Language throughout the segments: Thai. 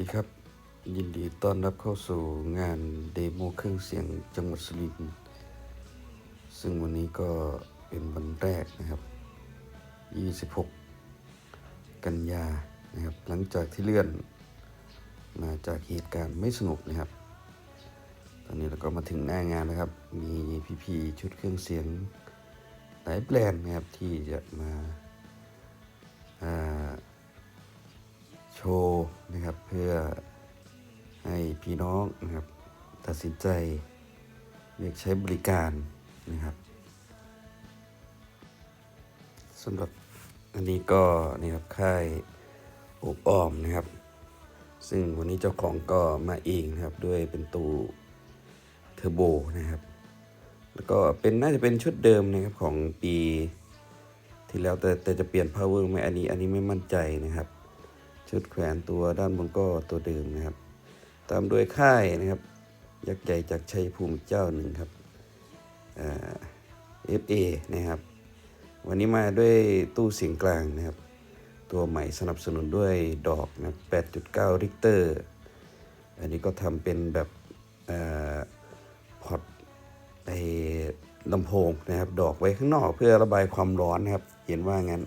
ดีครับ ยินดีต้อนรับเข้าสู่งานเดโมเครื่องเสียงจังหวัดสุรินทร์ซึ่งวันนี้ก็เป็นวันแรกนะครับ 26 กันยานะครับ หลังจากที่เลื่อนมาจากเหตุการณ์ไม่สนุกนะครับ ตอนนี้เราก็มาถึงหน้างานนะครับ มีพี่ๆชุดเครื่องเสียงหลายแบรนด์นะครับที่จะมาอ่า ว์นะครับ เพื่อให้พี่น้องนะครับ ตัดสินใจเลือกใช้บริการนะครับสำหรับอันนี้ก็นี่ครับค่ายอบอ้อมนะครับ ซึ่งวันนี้เจ้าของก็มาเองนะครับด้วยเป็นตู้เทอร์โบนะครับ แล้วก็เป็นน่าจะเป็นชุดเดิมนะครับของปีที่แล้วแต่แต่จะเปลี่ยน power ไหมอันนี้อันนี้ไม่มั่นใจนะครับ ชุดแขวนตัวด้านบนก็ตัวเดิมนะครับ ตามด้วยค่ายนะครับ ยักษ์ใหญ่จากชัยภูมิเจ้าหนึ่งครับเอฟเอนะครับ วันนี้มาด้วยตู้เสียงกลางนะครับ ตัวใหม่สนับสนุนด้วยดอกนะ8.9ริกเตอร์ อันนี้ก็ทำเป็นแบบอพอร์ตไอลำโพงนะครับ ดอกไว้ข้างนอกเพื่อระบายความร้อนนะครับ เห็นว่างั้น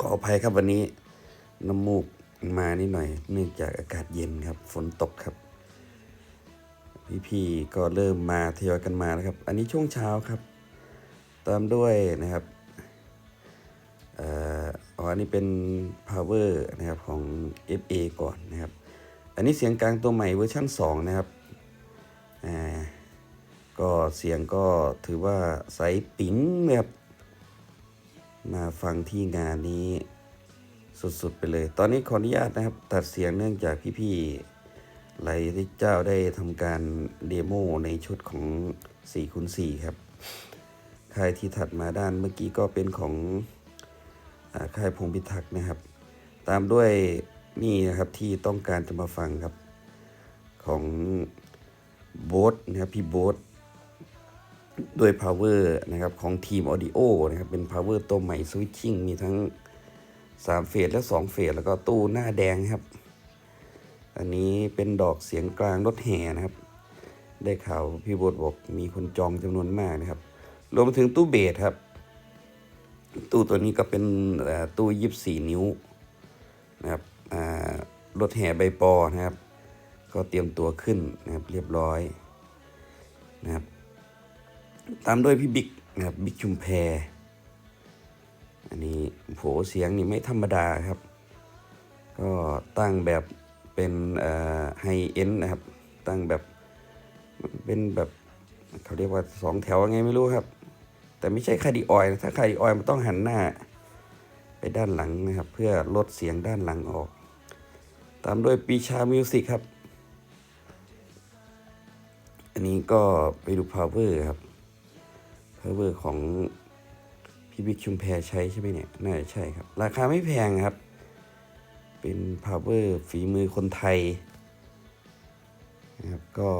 ขออภัยครับวันนี้ น้ำมูกมานิดหน่อย เนื่องจากอากาศเย็นครับ ฝนตกครับ พี่ๆก็เริ่มมาทยอยกันมาแล้วครับ อันนี้ช่วงเช้าครับ ตามด้วยนะครับอ๋ออันนี้เป็น power นะครับของ FA ก่อนนะครับ อันนี้เสียงกลางตัวใหม่เวอร์ชั่น 2 นะครับอ่าก็เสียงก็ถือว่าใสปิ๊งเลยครับมาฟังที่งานนี้ สุดๆไปเลย ตอนนี้ขออนุญาตนะครับ ตัดเสียงเนื่องจากพี่ๆหลายที่เจ้าได้ทำการเดโมในชุดของ4คูณ4ครับ ค่ายที่ถัดมาด้านเมื่อกี้ก็เป็นของอค่ายพงพิทักษ์นะครับ ตามด้วยนี่นะครับที่ต้องการจะมาฟังครับ ของโบสนะครับพี่โบสด้วย power นะครับของทีม audio นะครับเป็น power ตัวใหม่ switching มีทั้ง 3เฟสและ2เฟสแล้วก็ตู้หน้าแดงครับ อันนี้เป็นดอกเสียงกลางรถแห่นะครับ ได้ข่าวพี่บดบอกมีคนจองจำนวนมากนะครับ รวมถึงตู้เบสครับ ตู้ตัวนี้ก็เป็นตู้ยีิบสี่นิ้วนะครับรถแห่ใบปอนะครับ ก็เตรียมตัวขึ้นนะครับเรียบร้อยนะครับ ตามด้วยพี่บิ๊กนะครับบิ๊กชุมแพร อันนี้โผเสียงนี่ไม่ธรรมดาครับ ก็ตั้งแบบเป็นไฮเอ็นนะครับ ตั้งแบบเป็นแบบเขาเรียกว่าสองแถวไงไม่รู้ครับ แต่ไม่ใช่คาดิออยนะถ้าคาดิออยมันต้องหันหน้า ไปด้านหลังนะครับ เพื่อลดเสียงด้านหลังออก ตามด้วยปีชามิวสิกครับ อันนี้ก็ไปดู power ครับ power ของ พี่บิ๊กชุมแพใช้ใช่ไหมเนี่ย น่าจะใช่ครับ ราคาไม่แพงครับ เป็น power ฝีมือคนไทยนะครับ ก็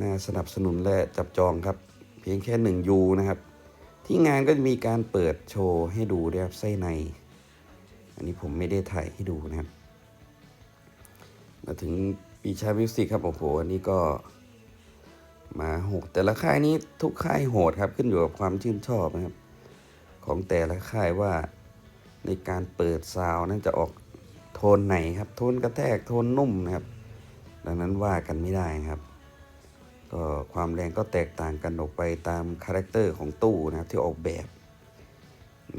น่าสนับสนุนและจับจองครับ เพียงแค่หนึ่งยูนะครับ ที่งานก็จะมีการเปิดโชว์ให้ดูด้วยครับไส้ใน อันนี้ผมไม่ได้ถ่ายให้ดูนะครับ มาถึงปีชามิวสิกครับโอ้โหอันนี้ก็มาหกแต่ละค่ายนี้ทุกค่ายโหดครับขึ้นอยู่กับความชื่นชอบนะครับ ของแต่ละค่ายว่าในการเปิดซาวนั้นจะออกโทนไหนครับ โทนกระแทกโทนนุ่มนะครับ ดังนั้นว่ากันไม่ได้นะครับก็ความแรงก็แตกต่างกันออกไปตามคาแรคเตอร์ของตู้นะครับที่ออกแบบ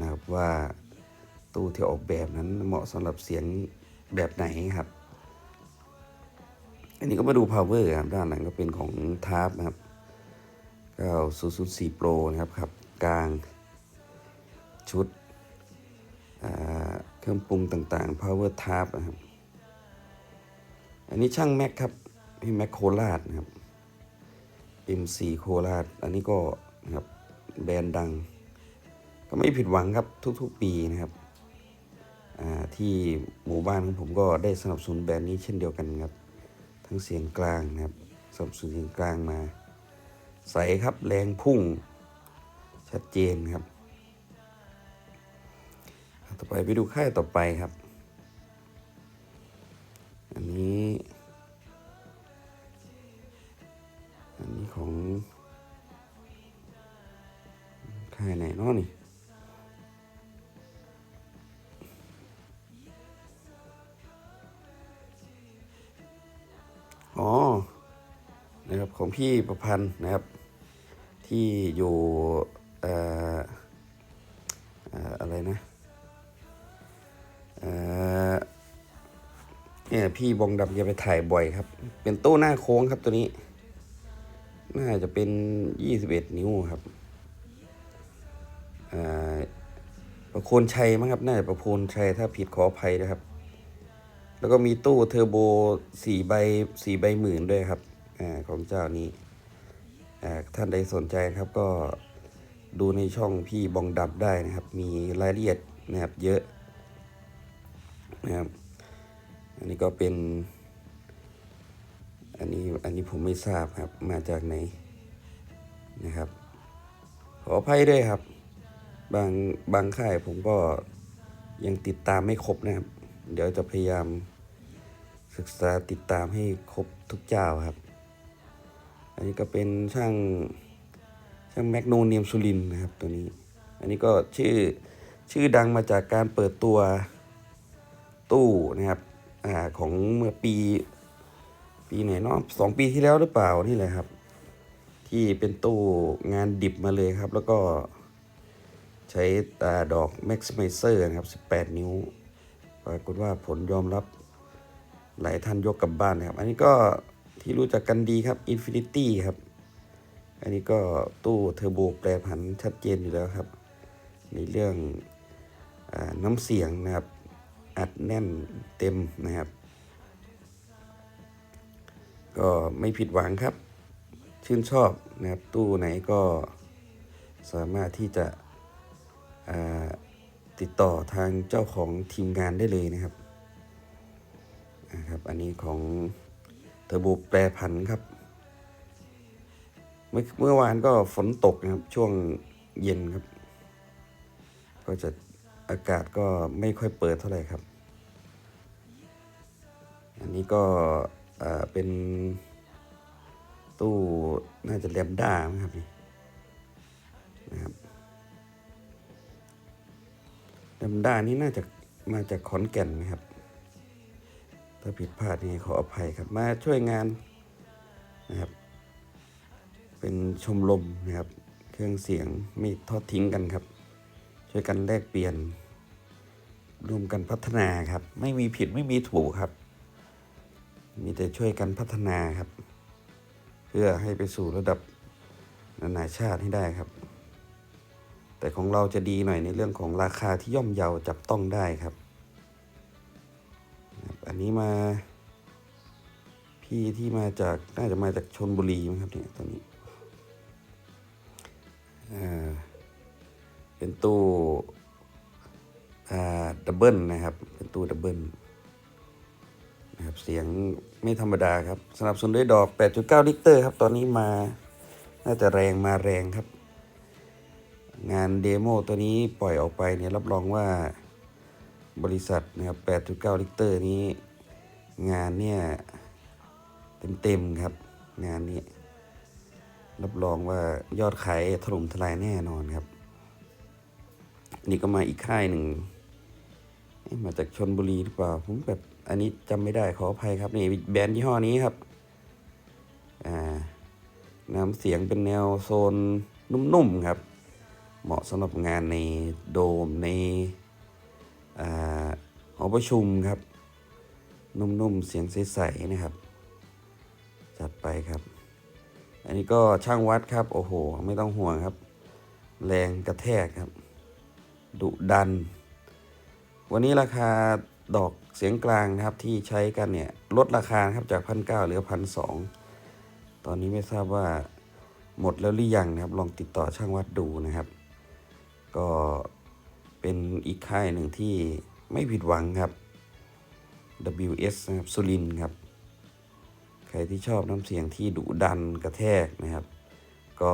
นะครับว่าตู้ที่ออกแบบนั้นเหมาะสำหรับเสียงแบบไหนครับ อันนี้ก็มาดู power ครับด้านหลังก็เป็นของทาร์ปนะครับ 9004 Pro นะครับครับกลาง ชุดเครื่องปรุงต่างๆ power tap นะครับ อันนี้ช่างแม็กครับพี่แม็กโคราชนะครับ M4 โคราช อันนี้ก็นะครับแบรนด์ดัง ก็ไม่ผิดหวังครับทุกๆปีนะครับที่หมู่บ้านของผมก็ได้สนับสนุนแบรนด์นี้เช่นเดียวกันครับ ทั้งเสียงกลางนะครับสนับสนุนเสียงกลางมา ใสครับแรงพุ่งชัดเจนครับ ต่อไปไปดูค่ายต่อไปครับ อันนี้ อันนี้ของค่ายไหนเนาะนี่อ๋อ นะครับของพี่ประพันธ์นะครับ ที่อยู่เอ่อ เนี่ยพี่บองดำจะไปถ่ายบ่อยครับ เป็นตู้หน้าโค้งครับตัวนี้ น่าจะเป็นยี่สิบเอ็ดนิ้วครับอ่อประโคนชัยมั้งครับ น่าจะประโคนชัยถ้าผิดขออภัยนะครับ แล้วก็มีตู้เทอร์โบสี่ใบสี่ใบหมื่นด้วยครับอของเจ้านี้ท่านใดสนใจครับก็ดูในช่องพี่บองดับได้นะครับ มีรายละเอียดนะครับเยอะนะครับ อันนี้ก็เป็น อันนี้อันนี้ผมไม่ทราบครับ มาจากไหนนะครับ ขออภัยด้วยครับ บางบางค่ายผมก็ยังติดตามไม่ครบนะครับ เดี๋ยวจะพยายามศึกษาติดตามให้ครบทุกเจ้าครับ อันนี้ก็เป็นช่างช่างแมกโนเนียมสุรินนะครับตัวนี้ อันนี้ก็ชื่อชื่อดังมาจากการเปิดตัวตู้นะครับ อ่าของเมื่อปี ปีไหนเนาะสองปีที่แล้วหรือเปล่านี่แหละครับ ที่เป็นตู้งานดิบมาเลยครับ แล้วก็ใช้ตาดอก Maximizer นะครับ 18 นิ้ว ปรากฏว่าผลยอมรับหลายท่านยกกลับบ้านนะครับ อันนี้ก็ที่รู้จักกันดีครับ Infinity ครับ อันนี้ก็ตู้เทอร์โบแปรผันชัดเจนอยู่แล้วครับ ในเรื่องอน้ำเสียงนะครับ อัดแน่นเต็มนะครับ ก็ไม่ผิดหวังครับ ชื่นชอบนะครับตู้ไหนก็สามารถที่จะติดต่อทางเจ้าของทีมงานได้เลยนะครับนะครับ อันนี้ของเทอร์โบแปรผันครับ เมื่อเมื่อวานก็ฝนตกนะครับช่วงเย็นครับ ก็จะ อากาศก็ไม่ค่อยเปิดเท่าไหร่ครับ อันนี้ก็เป็นตู้น่าจะแลมด้าครับนี่นะครับแลมด้านี่น่าจะมาจากขอนแก่นนะครับ ถ้าผิดพลาดนี่ขออภัยครับ มาช่วยงานนะครับ เป็นชมรมนะครับ เครื่องเสียงไม่ทอดทิ้งกันครับ ช่วยกันแลกเปลี่ยน ร่วมกันพัฒนาครับ ไม่มีผิดไม่มีถูกครับ มีแต่ช่วยกันพัฒนาครับ เพื่อให้ไปสู่ระดับนานาชาติให้ได้ครับ แต่ของเราจะดีหน่อยในเรื่องของราคาที่ย่อมเยาจับต้องได้ครับ อันนี้มาพี่ที่มาจากน่าจะมาจากชนบุรีมั้งครับเนี่ยตอนนี้เป็นตู้ ดับเบิลนะครับ เป็นตู้ดับเบิลนะครับ เสียงไม่ธรรมดาครับ สนับสนุนด้วยดอก 8.9 ลิตรครับ ตอนนี้มา น่าจะแรงมาแรงครับ งานเดโมตัวนี้ปล่อยออกไปเนี่ยรับรองว่าบริษัทนะครับ 8.9 ลิตรนี้ งานเนี่ยเต็มๆครับ งานนี้ รับรองว่ายอดขายถล่มทลายแน่นอนครับ นี่ก็มาอีกค่ายหนึ่งมาจากชนบุรีหรือเปล่า ผมแบบอันนี้จำไม่ได้ขออภัยครับ นี่แบรนด์ยี่ห้อนี้ครับ อ่าน้ำเสียงเป็นแนวโซนนุ่มๆครับ เหมาะสำหรับงานในโดมในอ่าหอประชุมครับ นุ่มๆ เสียงใสๆนะครับ จัดไปครับ อันนี้ก็ช่างวัดครับ โอ้โห ไม่ต้องห่วงครับ แรงกระแทกครับ ดุดัน วันนี้ราคาดอกเสียงกลางนะครับที่ใช้กันเนี่ยลดราคาครับจากพันเก้าเหลือพันสองตอนนี้ไม่ทราบว่าหมดแล้วหรือยังนะครับ ลองติดต่อช่างวัดดูนะครับ ก็เป็นอีกค่ายหนึ่งที่ไม่ผิดหวังครับ WS นะครับสุรินครับ ใครที่ชอบน้ำเสียงที่ดุดันกระแทกนะครับ ก็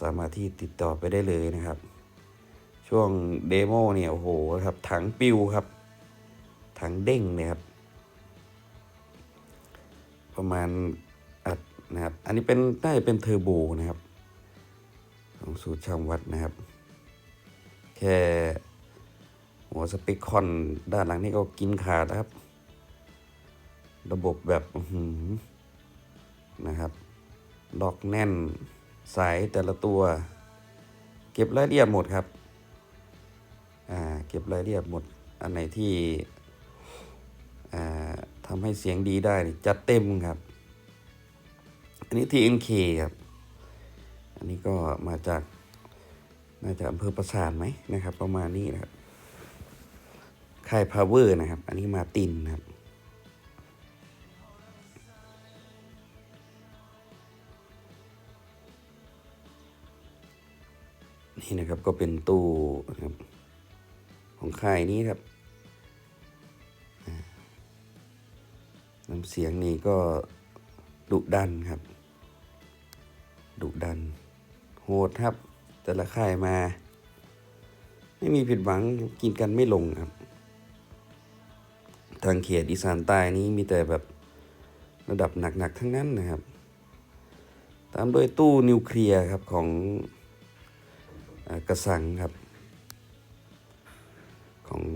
สามารถที่ติดต่อไปได้เลยนะครับ ช่วงเดโมเนี่ยโอ้โหครับถังปิวครับ ถังเด้งเนี่ยครับ ประมาณอัดนะครับ อันนี้เป็นได้เป็นเทอร์โบนะครับ ของสูตรช่างวัดนะครับ แค่หัวสเปคคอนด้านหลังนี่ก็กินขาดนะครับ ระบบแบบหือนะครับล็อกแน่นสายแต่ละตัว เก็บรายละเอียดหมดครับ เก็บรายละเอียดหมด อันไหนที่ทำให้เสียงดีได้นี่จัดเต็มครับ อันนี้ TNK ครับ อันนี้ก็มาจากน่าจะอำเภอประสานไหมนะครับ ประมาณนี้นะครับค่ายพาวเวอร์นะครับ อันนี้มาตินนะครับนี่นะครับก็เป็นตู้นะครับ ของค่ายนี้ครับน้ำเสียงนี่ก็ดุดันครับ ดุดัน โหดครับ แต่ละค่ายมา ไม่มีผิดหวังกินกันไม่ลงครับ ทางเขตอีสานใต้นี้มีแต่แบบระดับหนัก ๆ ทั้งนั้นนะครับ ตามด้วยตู้นิวเคลียร์ครับของอกระสังครับ ของ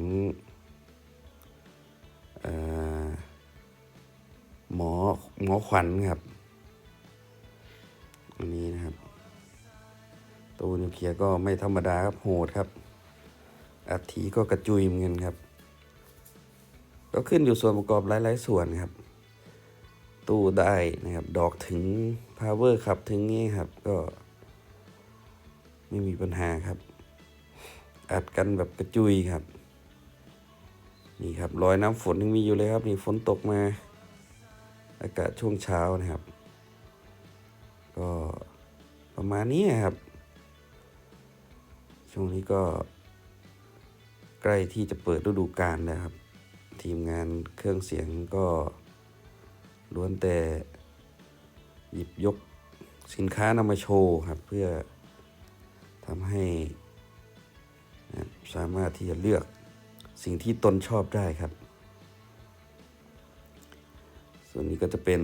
อหมอหมอขวัญครับ อันนี้นะครับตู้นิวเคลียร์ก็ไม่ธรรมดาครับโหดครับอัฐิก็กระจุยเหมือนกันครับ ก็ขึ้นอยู่ส่วนประกอบหลาย ๆ ส่วนครับ ตู้ได้นะครับ ดอกถึงพาวเวอร์ขับถึงนี้ครับก็ไม่มีปัญหาครับ อัดกันแบบกระจุยครับ นี่ครับรอยน้ำฝนยังมีอยู่เลยครับ นี่ฝนตกมา อากาศช่วงเช้านะครับ ก็ประมาณนี้ครับ ช่วงนี้ก็ ใกล้ที่จะเปิดฤดูกาลแล้วครับ ทีมงานเครื่องเสียงก็ล้วนแต่หยิบยกสินค้านำมาโชว์ครับ เพื่อทำให้สามารถที่จะเลือก สิ่งที่ตนชอบได้ครับ ส่วนนี้ก็จะเป็น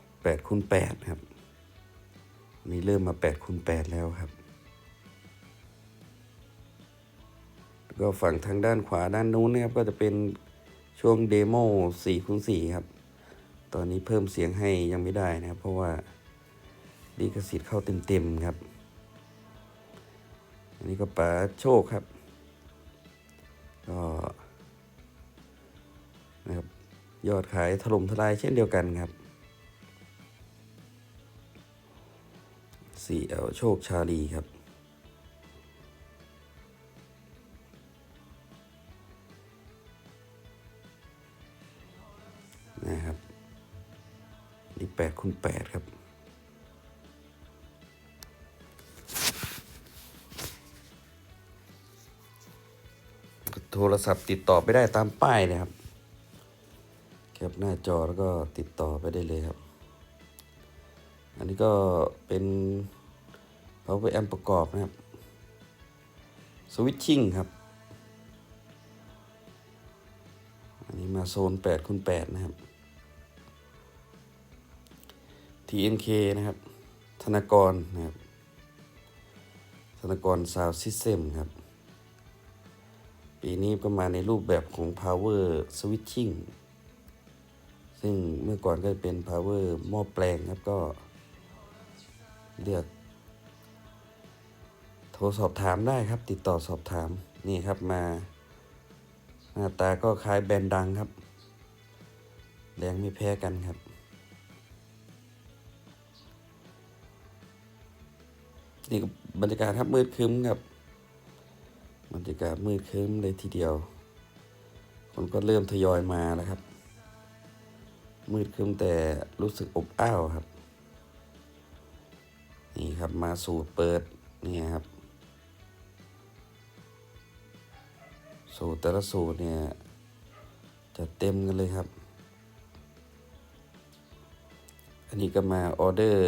8คูณ8ครับ นี่เริ่มมา8คูณ8แล้วครับ แล้วก็ฝั่งทางด้านขวาด้านนู้นนะครับก็จะเป็นช่วงเดโม4คูณ4ครับ ตอนนี้เพิ่มเสียงให้ยังไม่ได้นะครับ เพราะว่าลิขสิทธิ์เข้าเต็มๆครับ อันนี้ก็ป๋าโชคครับ ก็นะครับยอดขายถล่มทลายเช่นเดียวกันครับสี่เอลโชคชาลีครับ นะครับนี่แปดคูณแปดครับ รศัพท์ติดต่อไปได้ตามป้ายเลยครับแคปหน้าจอแล้วก็ติดต่อไปได้เลยครับ อันนี้ก็เป็น power amp ประกอบนะครับ switching ครับ อันนี้มาโซน8คูณ8นะครับ TNK นะครับ ธนากรนะครับ ธนากร Sound System ครับ ปีนี้ก็มาในรูปแบบของ power switching ซึ่งเมื่อก่อนก็เป็น power หม้อแปลงครับก็ เลือก โทรสอบถามได้ครับ ติดต่อสอบถาม นี่ครับมา หน้าตาก็คล้ายแบรนด์ดังครับ แรงไม่แพ้กันครับ นี่บรรยากาศครับมืดคึ้มครับ กาศมืดครึ้มเลยทีเดียว คนก็เริ่มทยอยมาแล้วครับ มืดครึ้มแต่รู้สึกอบอ้าวครับ นี่ครับมาสูตรเปิดนี่ครับ สูตรแต่ละสูตรเนี่ยจะเต็มกันเลยครับ อันนี้ก็มาออเดอร์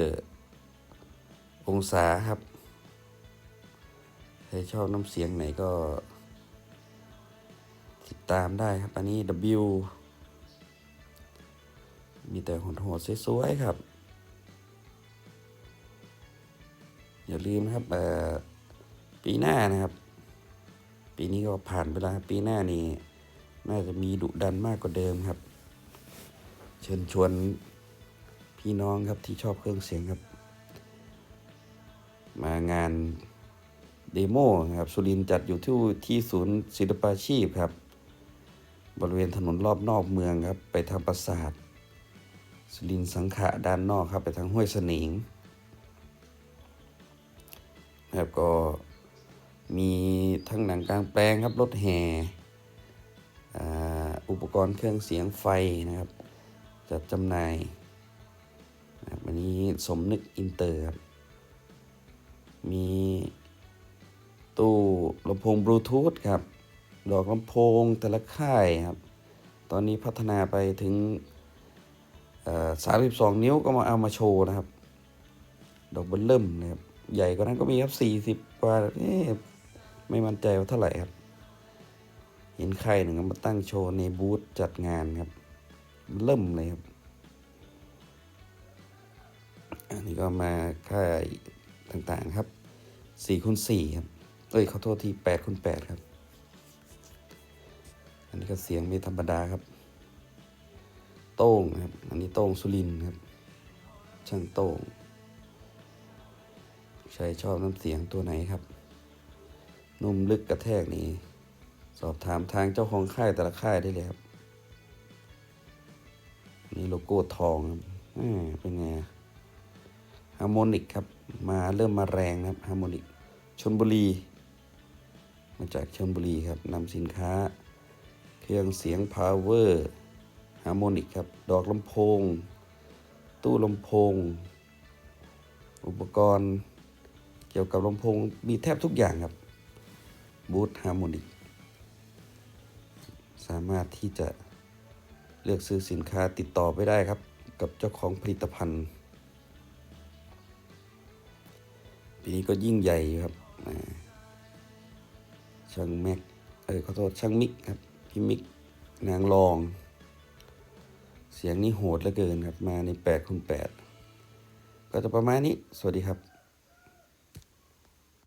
องศาครับ ครชอบน้ำเสียงไหนก็ ติดตามได้ครับ อันนี้ W มีแต่โหดสวยๆครับ อย่าลืมนะครับเออปีหน้านะครับ ปีนี้ก็ผ่านไปแล้วปีหน้านี่น่าจะมีดุดันมากกว่าเดิมครับ เชิญชวนพี่น้องครับที่ชอบเครื่องเสียงครับ มางาน เดโมนะครับสุรินจัดอยู่ที่ที่ศูนย์ศิลปาชีพครับ บริเวณถนนรอบนอกเมืองครับ ไปทางปราสาทสุรินสังขะด้านนอกครับ ไปทางห้วยสนิงนะครับก็มีทั้งหนังกลางแปลงครับรถแห่อุปกรณ์เครื่องเสียงไฟนะครับ จัดจำหน่ายนะครับอันนี้สมนึกอินเตอร์ครับมี ตู้ลำโพงบลูทูธครับ ดอกลำโพงแต่ละค่ายครับ ตอนนี้พัฒนาไปถึงสามสิบสองนิ้วก็มาเอามาโชว์นะครับ ดอกเบลเริ่มนะครับ ใหญ่กว่านั้นก็มีครับสี่สิบกว่าเอ๊ะไม่มั่นใจว่าเท่าไหร่ครับ เห็นใครหนึ่งก็มาตั้งโชว์ในบูธจัดงานครับ เริ่มเลยครับ อันนี้ก็มาค่ายต่างๆครับสี่คูณสี่ครับ เอ้ยขอโทษทีแปดคูณแปดครับ อันนี้ก็เสียงไม่ธรรมดาครับ โต้งครับ อันนี้โต้งสุรินครับ ช่างโต้งใครชอบน้ำเสียงตัวไหนครับ นุ่มลึกกระแทกนี่สอบถามทางเจ้าของค่ายแต่ละค่ายได้เลยครับ นี่โลโก้ทองครับอ่เป็นไงฮาร์โมนิกครับ มาเริ่มมาแรงนะครับฮาร์โมนิกชนบุรี มาจากชนบุรีครับนำสินค้า เครื่องเสียงพาวเวอร์ฮาร์โมนิกครับ ดอกลำโพง ตู้ลำโพง อุปกรณ์เกี่ยวกับลำโพงมีแทบทุกอย่างครับ บูธฮาร์โมนิก สามารถที่จะเลือกซื้อสินค้าติดต่อไปได้ครับ กับเจ้าของผลิตภัณฑ์ปีนี้ก็ยิ่งใหญ่ครับ ช่างแม็กเออขอโทษช่างมิกครับพี่มิกนางรอง เสียงนี้โหดเหลือเกินครับมาใน8คูณ8ก็จะประมาณนี้ สวัสดีครับ